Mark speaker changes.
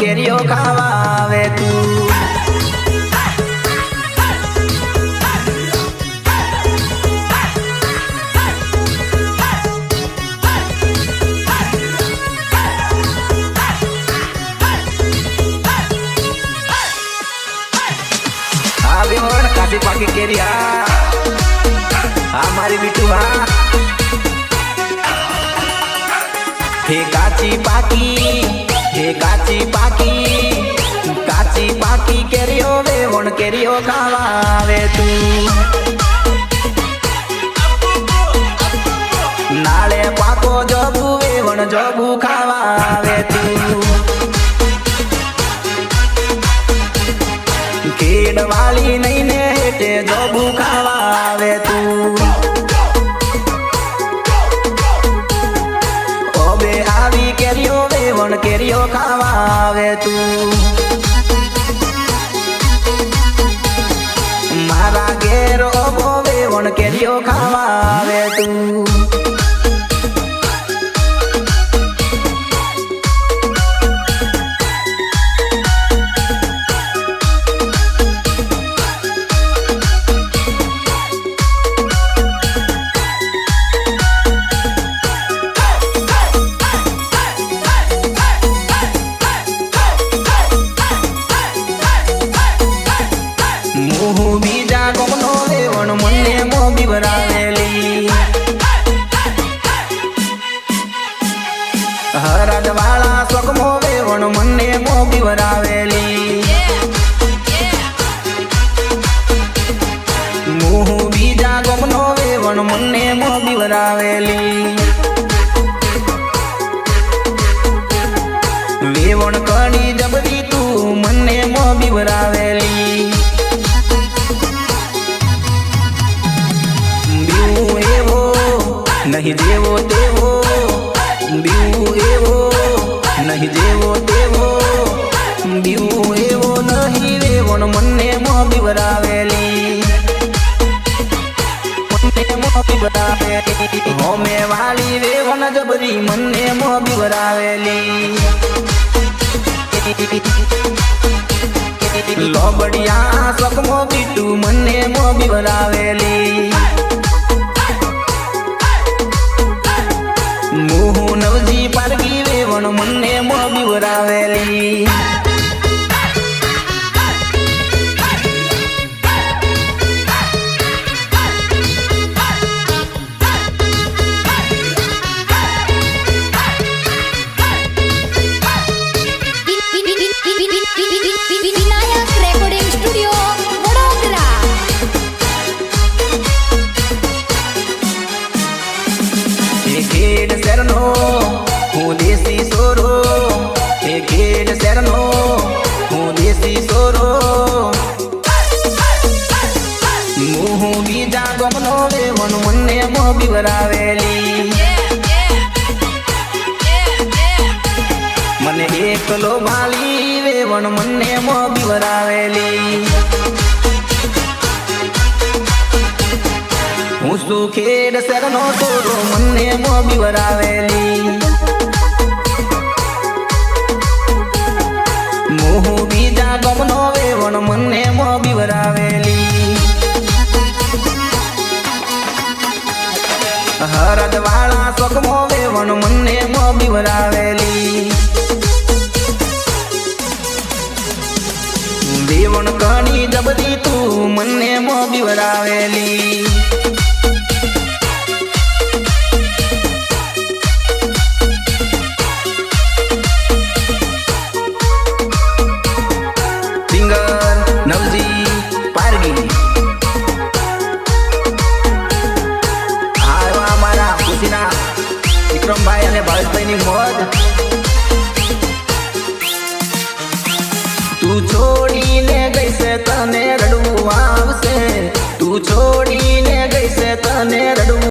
Speaker 1: કેરીઓ ખાવા આવે તું કાચી પાકી કેરી આ મારી બીટુ હે કાચી પાકી. હે કાચી પાકી કાચી પાકી કેરીઓ વેવણ કેરીઓ ખાવા આવે તું. નાળે પાકો જોબુ વેવણ જોબુ ખાવા આવે તું. ખેડ વાળી નહીં ને હેઠે જોબુ ખાવા આવે તું. વેવણ કેરીઓ ખાવા આવે તું. મારા ઘેર ઓબો વેવણ કેરીઓ ખાવા આવે તું. મોબી ભરાવેલી હરદ વાળા સ્વગમો વેવણ મને મોબી ભરાવેલી મુહુ બીજા મને મોબી ભરાવેલી વેવણ કણી જબરી તું મને મોબી ભરાવેલી નહીં જેવો તેવો બીવું એવો નહીં જેવો તેવો બીવું એવો નહીં રેવણ મને મોબી બીવરાવેલી હોમે વાળી રેવણ જબરી મને મોબી બરાવેલી લોબડિયા સકમો બીટું મને મોબી બરાવેલી મોબી વરાવેલી મને એકલો માલી વેવણ મને મોબી વરાવેલી. હું સુખેડ સરનો તોરો મને મોબી વરાવેલી. મોહુ બીજા ગમનો વેવણ મને મોબી વરાવેલી. હરદ વાળા સ્વગમો વેવણ મને મોબી વરાવેલી. વેવણ કણી જબદી તું મને મોબી વરાવેલી. તું છોડીને ગઈ છે તને રડવું આવશે.